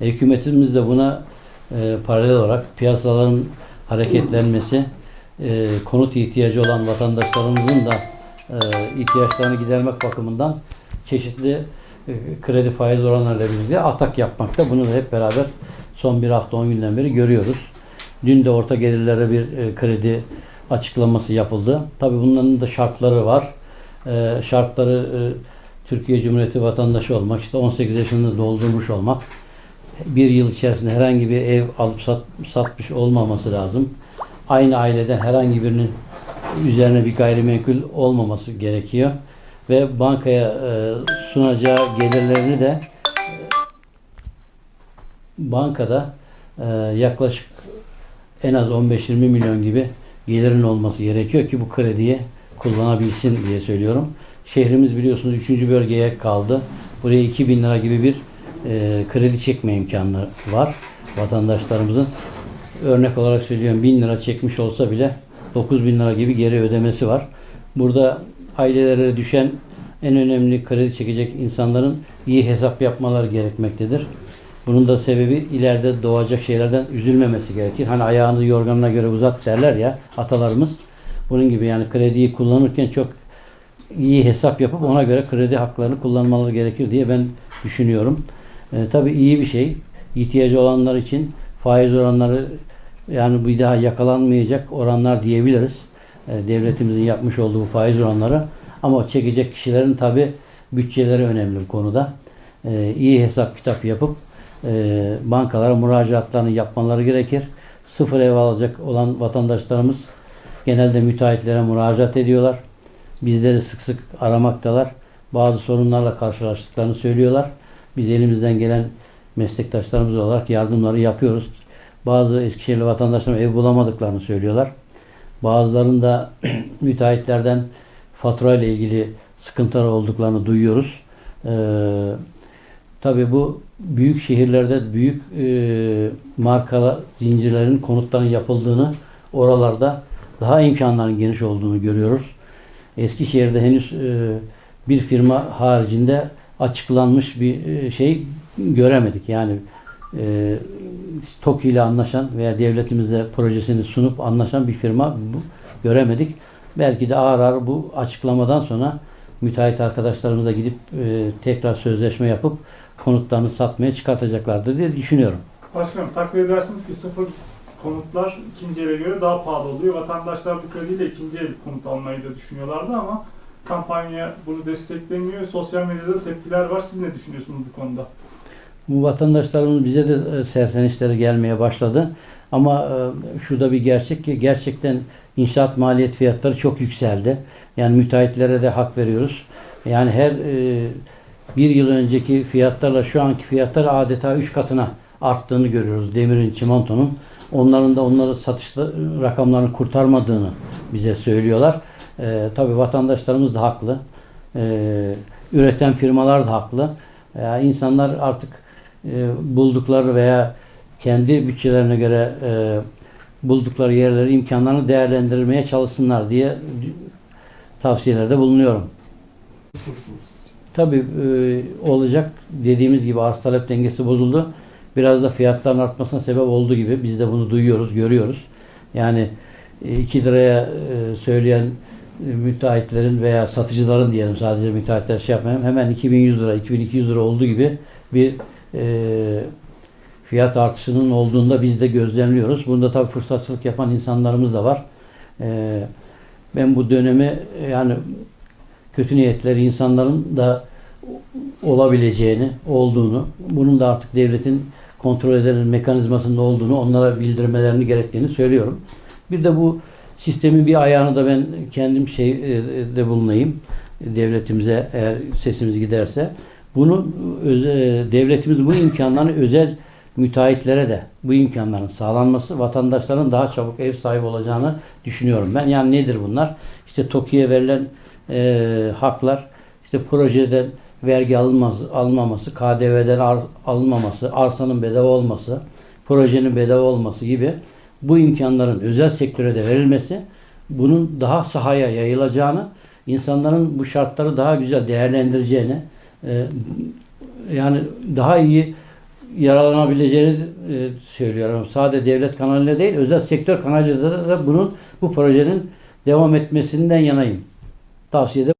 E, hükümetimiz de buna e, paralel olarak piyasaların hareketlenmesi, e, konut ihtiyacı olan vatandaşlarımızın da e, ihtiyaçlarını gidermek bakımından çeşitli e, kredi faiz oranlarıyla birlikte atak yapmakta. Bunu da hep beraber son bir hafta 10 günden beri görüyoruz. Dün de orta gelirlere bir e, kredi açıklaması yapıldı. Tabii bunların da şartları var. E, şartları e, Türkiye Cumhuriyeti vatandaşı olmak, işte 18 yaşını doldurmuş olmak, bir yıl içerisinde herhangi bir ev alıp sat, satmış olmaması lazım. Aynı aileden herhangi birinin üzerine bir gayrimenkul olmaması gerekiyor. Ve bankaya e, sunacağı gelirlerini de bankada e, yaklaşık en az 15-20 milyon gibi gelirin olması gerekiyor ki bu krediyi kullanabilsin diye söylüyorum. Şehrimiz biliyorsunuz 3. bölgeye kaldı. Buraya 2000 lira gibi bir e, kredi çekme imkanı var vatandaşlarımızın. Örnek olarak söylüyorum 1000 lira çekmiş olsa bile 9000 lira gibi geri ödemesi var. Burada ailelere düşen en önemli kredi çekecek insanların iyi hesap yapmaları gerekmektedir. Bunun da sebebi ileride doğacak şeylerden üzülmemesi gerekir. Hani ayağını yorganına göre uzat derler ya atalarımız. Bunun gibi yani krediyi kullanırken çok iyi hesap yapıp ona göre kredi haklarını kullanmaları gerekir diye ben düşünüyorum. E, tabii iyi bir şey. İhtiyacı olanlar için faiz oranları yani bir daha yakalanmayacak oranlar diyebiliriz. E, devletimizin yapmış olduğu faiz oranları. Ama çekecek kişilerin tabi bütçeleri önemli bu konuda. E, iyi hesap kitap yapıp e, bankalara müracaatlarını yapmaları gerekir. Sıfır ev alacak olan vatandaşlarımız genelde müteahhitlere müracaat ediyorlar. Bizleri sık sık aramaktalar. Bazı sorunlarla karşılaştıklarını söylüyorlar. Biz elimizden gelen meslektaşlarımız olarak yardımları yapıyoruz. Bazı Eskişehirli vatandaşlar ev bulamadıklarını söylüyorlar. Bazılarında müteahhitlerden fatura ile ilgili sıkıntılar olduklarını duyuyoruz. Ee, tabii bu büyük şehirlerde büyük e, marka zincirlerin konutların yapıldığını oralarda daha imkanların geniş olduğunu görüyoruz. Eskişehir'de henüz e, bir firma haricinde açıklanmış bir e, şey göremedik. Yani e, TOKİ ile anlaşan veya devletimizle projesini sunup anlaşan bir firma bu, göremedik. Belki de ağır ağır bu açıklamadan sonra müteahhit arkadaşlarımıza gidip e, tekrar sözleşme yapıp konutlarını satmaya çıkartacaklardır diye düşünüyorum. Başkanım takdir edersiniz ki sıfır konutlar ikinci eve göre daha pahalı oluyor. Vatandaşlar bu krediyle ikinci ev konut almayı da düşünüyorlardı ama kampanya bunu desteklemiyor. Sosyal medyada tepkiler var. Siz ne düşünüyorsunuz bu konuda? Bu vatandaşlarımız bize de e, sersenişleri gelmeye başladı. Ama e, şu da bir gerçek ki gerçekten inşaat maliyet fiyatları çok yükseldi. Yani müteahhitlere de hak veriyoruz. Yani her e, bir yıl önceki fiyatlarla şu anki fiyatlar adeta üç katına arttığını görüyoruz. Demirin, çimentonun. Onların da onları satışta rakamlarını kurtarmadığını bize söylüyorlar. E, tabii vatandaşlarımız da haklı. E, üreten firmalar da haklı. Yani insanlar artık e, buldukları veya kendi bütçelerine göre e, buldukları yerleri, imkanlarını değerlendirmeye çalışsınlar diye tavsiyelerde bulunuyorum. Tabii e, olacak. Dediğimiz gibi arz talep dengesi bozuldu. Biraz da fiyatların artmasına sebep olduğu gibi biz de bunu duyuyoruz, görüyoruz. Yani 2 liraya e, söyleyen e, müteahhitlerin veya satıcıların diyelim sadece müteahhitler şey yapmayalım hemen 2100 lira, 2200 lira olduğu gibi bir e, fiyat artışının olduğunda biz de gözlemliyoruz. Bunda tabii fırsatçılık yapan insanlarımız da var. E, ben bu dönemi yani kötü niyetleri insanların da olabileceğini, olduğunu, bunun da artık devletin kontrol eden mekanizmasında olduğunu onlara bildirmelerini gerektiğini söylüyorum. Bir de bu sistemin bir ayağını da ben kendim şey e, de bulunayım. Devletimize eğer sesimiz giderse bunu öze, devletimiz bu imkanlarını özel müteahhitlere de bu imkanların sağlanması vatandaşların daha çabuk ev sahibi olacağını düşünüyorum ben. Yani nedir bunlar? İşte TOKİ'ye verilen e, haklar, işte projeden vergi alınmaz, alınmaması, KDV'den ar, alınmaması, arsanın bedava olması, projenin bedava olması gibi bu imkanların özel sektöre de verilmesi, bunun daha sahaya yayılacağını, insanların bu şartları daha güzel değerlendireceğini, e, yani daha iyi yararlanabileceğini e, söylüyorum. Sadece devlet kanalıyla değil, özel sektör kanalıyla da bunun bu projenin devam etmesinden yanayım. Tavsiyede